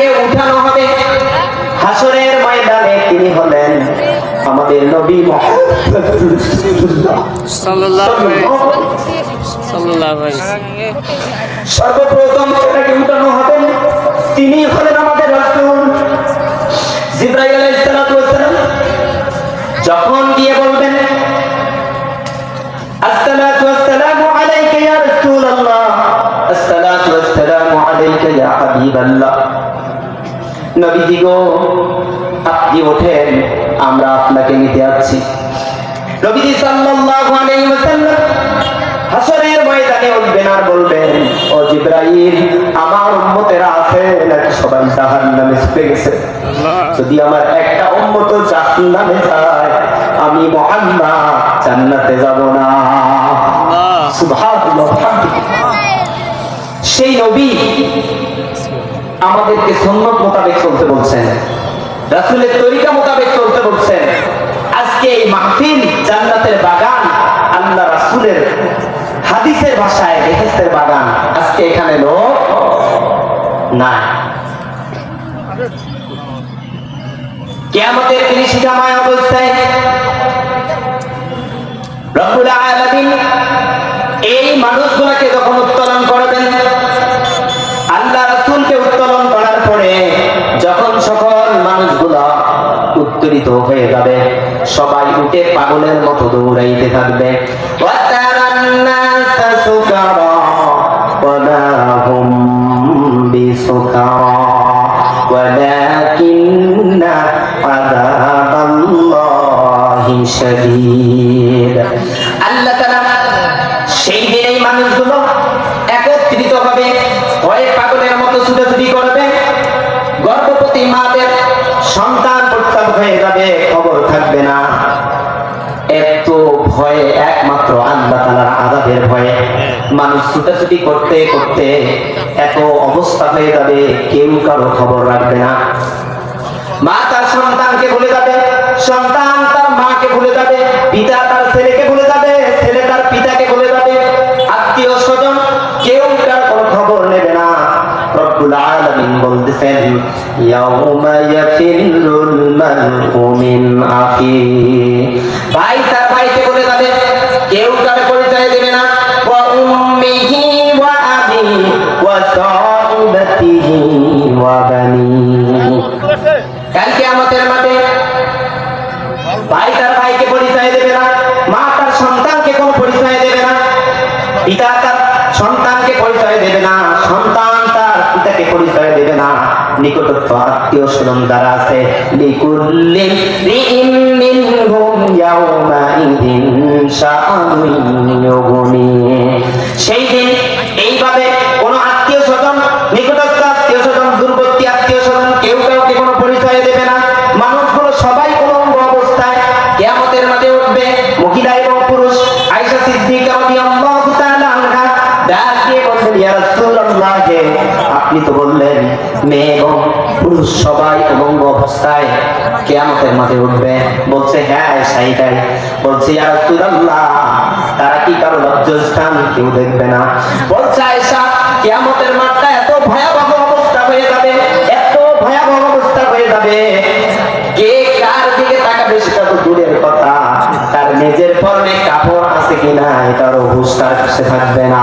যাকে উঠানো হবে। হাসরের ময়দানে তিনি হলেন আমাদের নবী সর্বপ্রথম যাকে উঠানো হবেন তিনি হলেন আমাদের রাসূল জিব্রাইল আলাইহিস যখন গিয়ে বলবেন আসসালাতু ওয়াসসালামু আলাইকা ইয়া রাসূলুল্লাহ। আসসালাতু ওয়াসসালামু আলাইকা ইয়া হাবিবাল্লাহ। নবীজি গো আপনি ওঠেন আমরা আপনাকে নিতে আসছি নবীজি সাল্লাল্লাহু আলাইহি ওয়াসাল্লাম হাসরের ময়দানে উঠবেন আর বলবেন ও জিব্রাইল আমার উম্মতেরা আছে নাকি সবাই জাহান্নামে ছুটে গেছে? যদি আমার একটা উম্মত জাহান্নামে যায় আমি মুহাম্মদ জান্নাতে যাব না। সুবহানাল্লাহ সেই নবী আমাদেরকে সুন্নত মোতাবেক চলতে বলছেন। রাসূলের তরিকা মোতাবেক চলতে বলছেন। আজকে এই মাহফিল জান্নাতের বাগান, আল্লাহ রাসূলের হাদিসের ভাষায় বেহেশতের বাগান। আজকে এখানে লোক না কিয়ামতের তিনি শিখাময় অবস্থায় রব্বুল আলামিন এই মানুষগুলোকে যখন উত্তরিত হয়ে যাবে। সবাই উঠে পাগলের মতো দৌড়াইতে থাকবে। ولكن عذاب الله ওয়ালা মানুষ ছুটাছুটি করতে করতে এত অবস্থা হয়ে যাবে, কেউ কারও খবর রাখবে না। মা তার সন্তানকে ভুলে যাবে, সন্তান তার মাকে ভুলে যাবে, পিতা তার ছেলেকে ভুলে যাবে, ছেলে তার পিতাকে ভুলে যাবে, আত্মীয় স্বজন কেউ কার কোনো খবর নেবে না। ভাই, তার কালকে আমাদের মাঠে ভাই তার ভাইকে পরিচয় দেবে না, মা তার সন্তানকে পরিচয় দেবে না, পিতা তার সন্তানকে পরিচয় দেবে না, সন্তান তার পিতাকে পরিচয় দেবে না। নিকটত্ব আত্মীয় স্বজন যারা আছে, লিকুল্লি মিনহুম ইয়াউমাইদিন শাআনুন সেই দিন এইভাবে আপনি তো বললেন, মেয়ে এবং পুরুষ সবাই উলঙ্গ অবস্থায় কেয়ামতের মাঝে উঠবে। বলছে হ্যাঁ এটাই বলছে তারা কি কারও লজ্জাস্থান কেউ দেখবে না? বলছে, আয়েশা, কেয়ামতের মাঠটা এত ভয়াবহ অবস্থা হয়ে যাবে, এত ভয়াবহ অবস্থা হয়ে যাবে। কে কার দিকে তাকাবে সেটা তো দূরের কথা। তার নিজের পরনে কাপড় আছে কিনা, এটারও হুশ তার থাকবে না।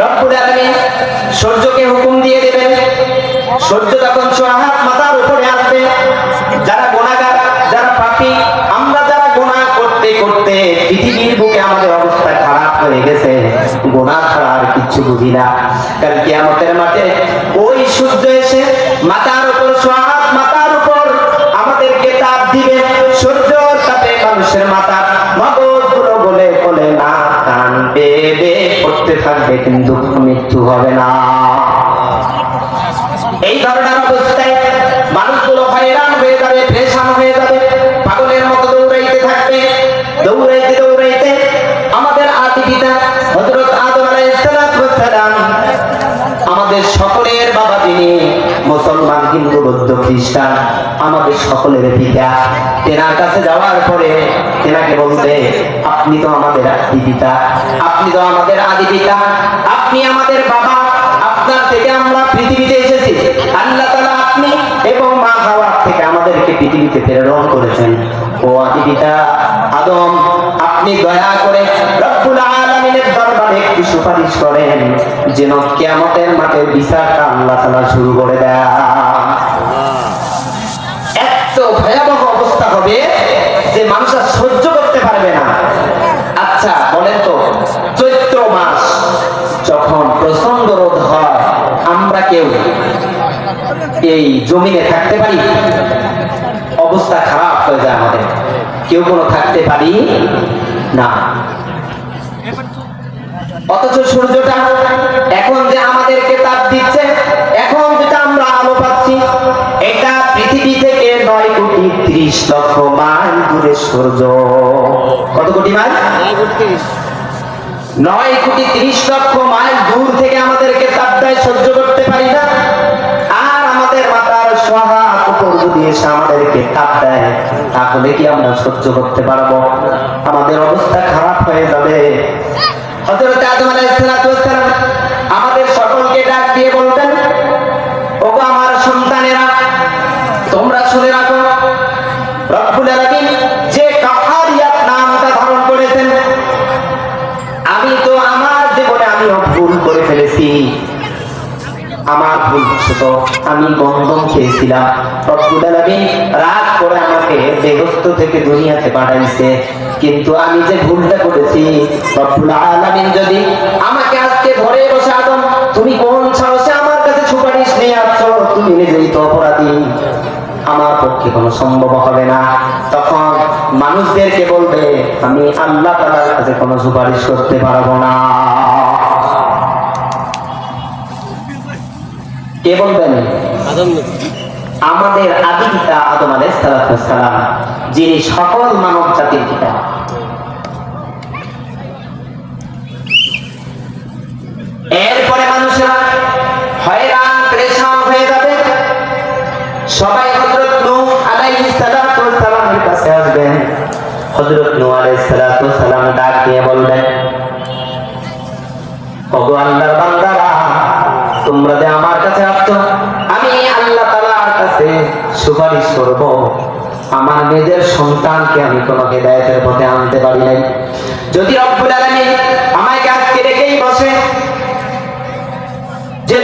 রব্বুল আলামিন সূর্যকে হুকুম দিয়ে দেবেন। সূর্য তখন সোহাত মাথার উপরে আসবে, যারা গোনাগার যারা পাপী, আমরা যারা গোনা করতে করতে পৃথিবীর বুকে আমাদের অবস্থা খারাপ হয়ে গেছে গোনা ছাড়া আর কিচ্ছু বুঝি না। কারণ কিয়ামতের মাঠে ওই সূর্য এসে মাথার উপর সোহাত মাথার উপর আমাদেরকে তাপ দিবে। সূর্য তাতে মানুষের মাথা মগজগুলো বলে বলে না কান বেবে করতে থাকবে। হবে না। এই ধরনের অবস্থায় মানুষগুলো হয়রান হয়ে যাবে, পেরেশান হয়ে যাবে, পাগলের মতো দৌড়াইতে থাকবে, দৌড়াইতে দৌড়াইতে আমাদের আদি পিতা হজরত আদম আলাইহিস আমাদের সকলের বাবা মুসলমান হিন্দু, বৌদ্ধ, খ্রিস্টান আমাদের সকলের পিতা। তেনার কাছে যাওয়ার পরে তেনাকে বলবে, আপনি তো আমাদের আদি পিতা, আপনি তো আমাদের আদি পিতা, আপনি আমাদের বাবা, আপনার থেকে আমরা পৃথিবীতে এসেছি। আল্লাহ তাআলা আপনি এবং মা হাওয়া থেকে আমাদেরকে পৃথিবীতে প্রেরণ করেছেন। ও আদি পিতা, আদম আপনি দয়া করে রব্বুল আলামিনের দরবারে একটু সুপারিশ করেন, যেন কিয়ামতের মাঠে বিচারটা আল্লাহ তাআলা শুরু করে দেয় এত ভয়াবহ অবস্থা হবে যে মানুষ আর সহ্য করতে পারবে না। আচ্ছা বলেন তো, চৈত্র মাস যখন প্রচণ্ড রোদ হয়, আমরা কেউ এই জমিনে থাকতে পারি? অবস্থা খারাপ হয়ে যায় আমাদের। কেউ কোনো থাকতে পারি না। অথচ সূর্যটা এখন যে আমাদেরকে তাপ দিচ্ছে, এখন যেটা আমরা আলো পাচ্ছি, এটা পৃথিবী থেকে নয় কোটি ত্রিশ লক্ষ মাইল দূরে সূর্য। কত কোটি মাইল? নয় কোটি ত্রিশ লক্ষ মাইল দূর থেকে আমাদেরকে তাপ দেয়, সহ্য করতে পারি না। আর আমাদের মাথার সোহা উপর যদি এসে আমাদেরকে তাপ দেয়, তাহলে কি আমরা সহ্য করতে পারব? আমাদের অবস্থা খারাপ হয়ে যাবে। হযরত আদম আমার সন্তানেরা, তোমরা শুনে রাখো, রব্বুল যে কাহারিয়াত নামটা ধারণ করেছেন, আমি তো আমার জীবনে আমিও ভুল করে ফেলেছি। আমার ভুল ছোট আমি গন্ধম খেয়েছিলাম। রব্বুল রাগ করে আমাকে দেহস্থ থেকে দুনিয়াতে পাঠাইছে। কিন্তু আমি যে ভুলটা করেছি, রব্বুল আলামিন যদি আমাকে আজকে ধরে বসে, আদম, তুমি কোন সাহসে আমার কাছে সুপারিশ নিয়ে আসছো? তুমি নিজেই তো অপরাধী। আমার পক্ষে কোনো সম্ভব হবে না। তখন মানুষদেরকে বলবে, আমি আল্লাহ তালার কাছে কোনো সুপারিশ করতে পারব না। কে বলবেন? আমাদের আদি পিতা আদম আলাইসালাম যিনি সকল মানব জাতির পিতা। এরপরে মানুষেরা হয়রান পরেশান হয়ে যাবে। সবাই হযরত নূহ আলাইহিস সালাতু সালামের কাছে আসবেন হযরত নূহ আলাইহিস সালাতু সালাম ডাক দিয়ে বলবেন সুপারিশ করব, আমার নিজের সন্তানকে আমি কোনো হেদায়েতের পথে আনতে পারি নাই। যদি আমাকে আজকে রেখেই বসে যে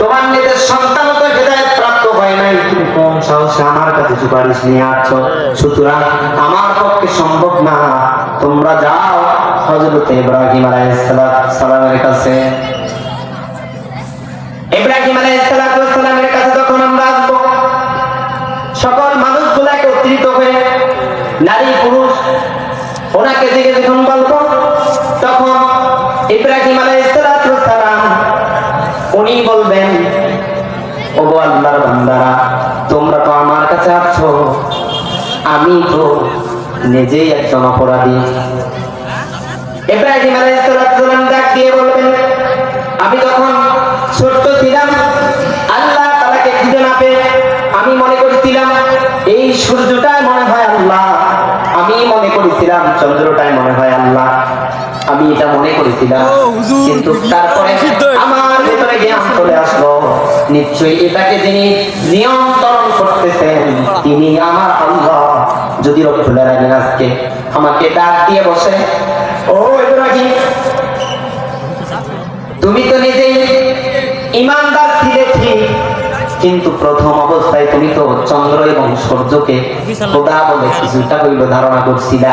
তোমার নিজের সন্তান তো হেদায়েত প্রাপ্ত হয় নাই, তুমি কোন সাহসে আমার কাছে সুপারিশ নিয়ে আসছো? সুতরাং আমার পক্ষে সম্ভব না। তোমরা যাও। হযরত ইব্রাহিম আলাইহিস সালামের কাছে। ইব্রাহিম আলাইহিস সালামের কাছে আমরা সকল মানুষগুলো একত্রিত হয়ে নারী, পুরুষ, ওনাকে দিকে যখন বলব তখন ইব্রাহিম আলাইহিস সালাম, উনি বলবেন, ওগো আল্লাহর বান্দারা, তোমরা তো আমার কাছে আসছো। আমি তো নিজেই একজন অপরাধী। ইব্রাহিম আলাইহিস সালাম ডাক দিয়ে বলবেন, আমি তখন ছোট্ট ছিলাম আমি মনে করেছিলাম কিন্তু তারপরে আমার ভেতরে জ্ঞান চলে আসলো। নিশ্চয়ই এটাকে যিনি নিয়ন্ত্রণ করতেছেন তিনি আমার আল্লাহ। যদি রক্ষা আলামিন আজকে আমাকে ডাক দিয়ে বসে ও ইব্রাহিম তুমি তো নিজেই ইমানদার কিন্তু প্রথম অবস্থায় তুমি তো চন্দ্র এবং সূর্যকে খোদা বলে কিছুটা হইল ধারণা করছিলা।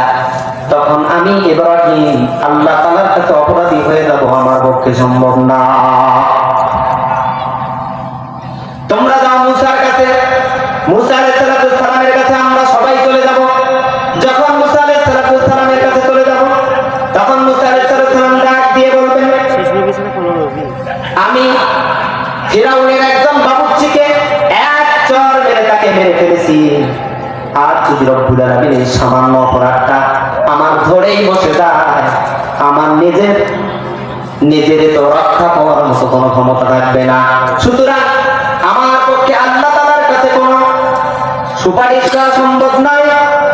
তখন আমি ইব্রাহিম আল্লাহ তাআলার কাছে অপরাধী হয়ে যাব আমার পক্ষে সম্ভব না। তোমরা যাও মুসার কাছে। মুসা আলাইহিস সালামের কাছে আমরা সবাই চলে যাব। যখন মুসা আলাইহিস সালামের কাছে চলে যাব তখন মুসা আলাইহিস সালাম ডাক দিয়ে বলবেন। আমি ফিরাউনের একজন সামান্য অপরাধটা আমার ধরেই বসে আমার নিজের নিজের তো রক্ষা পাওয়ার মতো কোনো ক্ষমতা থাকবে না। সুতরাং আমার পক্ষে আল্লাহ তাআলার কাছে সুপারিশ করা সম্ভব নয়।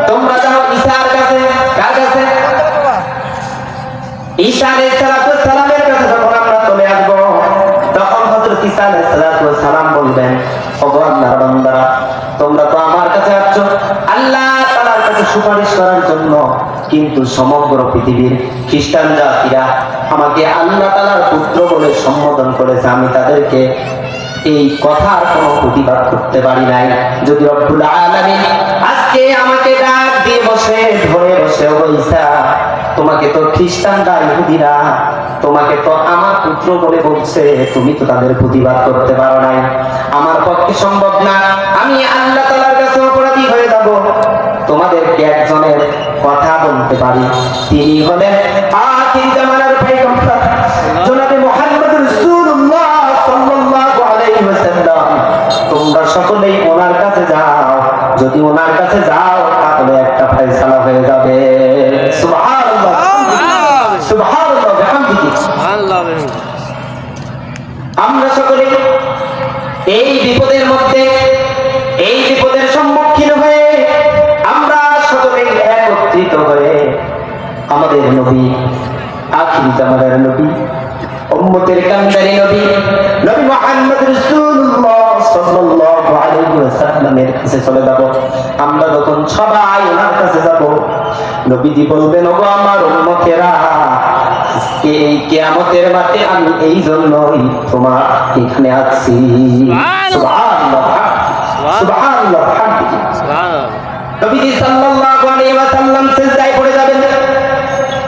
তোমরা যাও ঈশার কাছে, কার কাছে? সালামের কাছে যখন আমরা চলে তখন সালাম বলবেন, ওগো আল্লাহর তোমরা তো আমার কাছে আসছো। কাছে সুপারিশ করার জন্য কিন্তু সমগ্র পৃথিবীর খ্রিস্টান জাতিরা আমাকে আল্লাহ তাআলার পুত্র বলে সম্বোধন করেছে। আমি তাদেরকে এই কথার কোনো প্রতিবাদ করতে পারি নাই। যদি রব্বুল আলামিন আজকে আমাকে ডাক দিয়ে বসে, ধরে বসে ঈসা, তোমাকে তো খ্রিস্টানরা, ইহুদিরা, তোমাকে তো আমার পুত্র বলে বলছে, তুমি তো তাদের প্রতিবাদ করতে পারো নাই। আমার পক্ষে সম্ভব না। আমি আল্লাহ তাআলার একজনের কথা বলতে পারি। তিনি হলেন আখির জামানার পয়গম্বর জনাবে মুহাম্মদ রাসূলুল্লাহ সাল্লাল্লাহু আলাইহি ওয়াসাল্লাম। তোমরা সকলেই ওনার কাছে যাও। যদি ওনার কাছে যাও তাহলে একটা ফয়সালা হয়ে যাবে। সুবহানাল্লাহ সুবহানাল্লাহ। বিহামদিহি। আল্লাহ আমরা সকলে এই বিপদের মধ্যে আমাদের নবী আখির জামানের নবী উম্মতের কান্দারি নবী নবী মুহাম্মদ রাসূলুল্লাহ সাল্লাল্লাহু আলাইহি ওয়াসাল্লামের কাছে চলে যাব। আমরা যখন সবাই ওনার কাছে যাব নবীজি বলবেন ওগো আমার উম্মতেরা আজকে এই কিয়ামতের মাঠে আমি এই জন্যই তোমার এখানে আছি। সুবহানাল্লাহ। সুবহানাল্লাহ। নবীজি সাল্লাল্লাহু আলাইহি ওয়াসাল্লাম সিজদায় পড়ে যাবেন।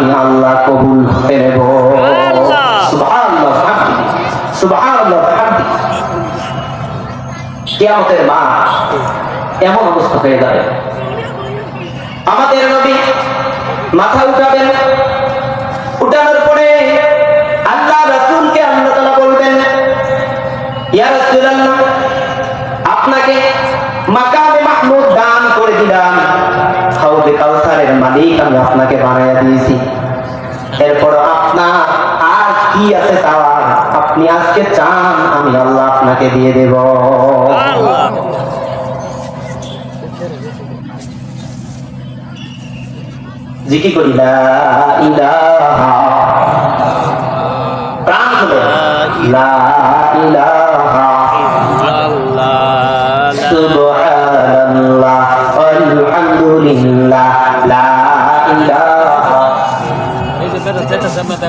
আমি আল্লাহ কবুল করে নেব। আল্লাহ। সুবহানাল্লাহ সুবহানাল্লাহ কিয়ামতের মা এমন অবস্থা হয়ে যাবে। আমাদের নবী মাথা উঠাবেন উঠানোর পরে আল্লাহ রাসূলকে আল্লাহ তাআলা বলবেন ইয়া রাসূলুল্লাহ আপনাকে মাকামে মাহমুদ মালিক, আমি আপনাকে বানাইয়া দিয়েছি। এরপর আপনার আর কি আছে চাওয়ার আপনি আজকে চান, আমি আল্লাহ আপনাকে দিয়ে দেব। জিকি করি ইলাহা। প্রাণ লা ইলাহা।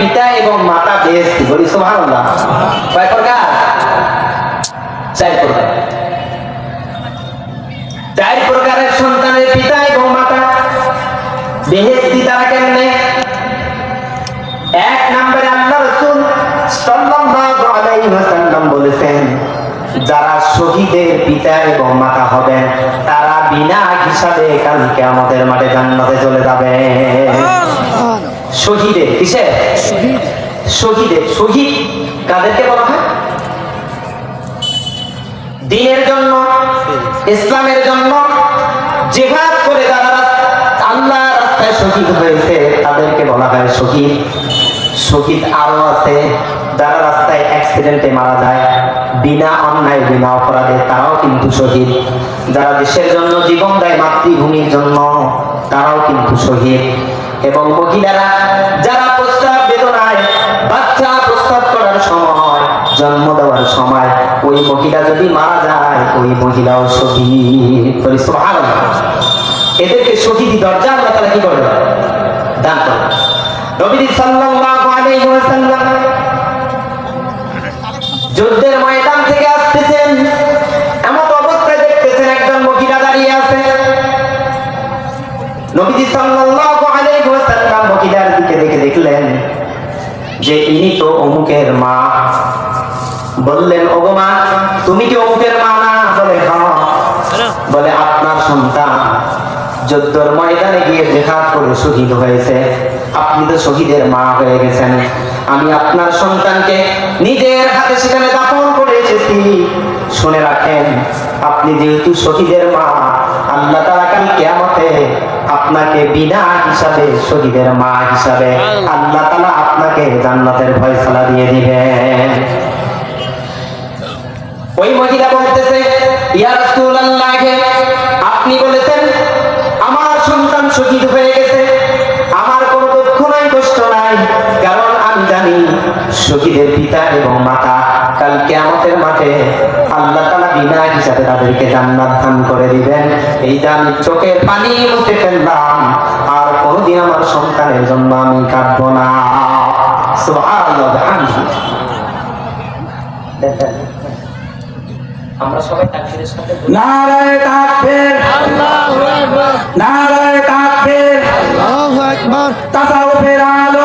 পিতা এবং মাতা বেহেশতি বলি কয় প্রকার চার প্রকার চার প্রকারের সন্তানের পিতা এবং মাতা বেহেশতি তারা কেমনে? এক নম্বরে আল্লাহ আলাইহি ওয়াসাল্লাম বলেছেন, যারা শহীদের পিতা এবং মাতা হবেন, তারা বিনা হিসাবে কাল কিয়ামতের মাঠে জান্নাতে চলে যাবে। শহীদের কিসে? শহীদের শহীদ কাদেরকে বলা হয়? দিনের জন্য ইসলামের জন্য জিহাদ করে শহীদ হয়েছে তাদেরকে বলা হয় শহীদ। শহীদ আরও আছে যারা রাস্তায় অ্যাক্সিডেন্টে মারা যায় বিনা অন্যায় বিনা অপরাধে তারাও কিন্তু শহীদ। যারা দেশের জন্য জীবন দেয় মাতৃভূমির জন্য তারাও কিন্তু শহীদ। এবং মহিলারা যারা প্রস্তাব বেদনায় বাচ্চা প্রস্তাব করার সময়, জন্ম দেওয়ার সময়, ওই মহিলা যদি মারা যায়, ওই মহিলাও শহীদ এদেরকে শহীদি দরজা তাআলা কি দান সাল্লাল্লাহু আলাইহি ওয়াসাল্লাম যুদ্ধের ময়দান থেকে আসতেছেন, এমন অবস্থায় দেখতেছেন একজন মহিলা দাঁড়িয়ে আছে। নবীজি সাল্লাল্লাহু ওয়াসাল্লাম মহিলার দিকে দেখে দেখলেন যে ইনি তো অমুকের মা। বললেন ওগো মা তুমি কি অমুকের মা না? বলে হ্যাঁ। বলে আপনার সন্তান যুদ্ধর ময়দানে গিয়ে জেহাদ করে শহীদ হয়েছে। আপনি তো শহীদের মা হয়ে গেছেন। আমি আপনার সন্তানকে নিজের হাতে সেখানে দাফন করে এসেছি। শুনে রাখেন আপনি যেহেতু শহীদের মা আল্লাহ তারা কাল কেয়ামতে আপনাকে বিনা হিসাবে শহীদের মা হিসাবে আল্লাহ। তালা আপনাকে জান্নাতের ফয়সালা দিয়ে দিবেন। ওই মহিলা বলতেছে ইয়া রাসূলুল্লাহ আপনি বলেছেন আমার সন্তান শহীদ হয়ে শহীদের পিতা এবং মাতা কাল কিয়ামতের মাঠে আল্লাহ তাআলা বিনা হিসাবে তাদেরকে জান্নাত দান করে দিবেন। এই দান চোখের পানি মুছে ফেললাম। আর কোনোদিন আমার সন্তানের জন্য আমি কাঁদবো না। আমরা সবাই তাকবীরের সাথে নারায় তাকবীর। নারায় তাকবীর। তাসাউফের আলো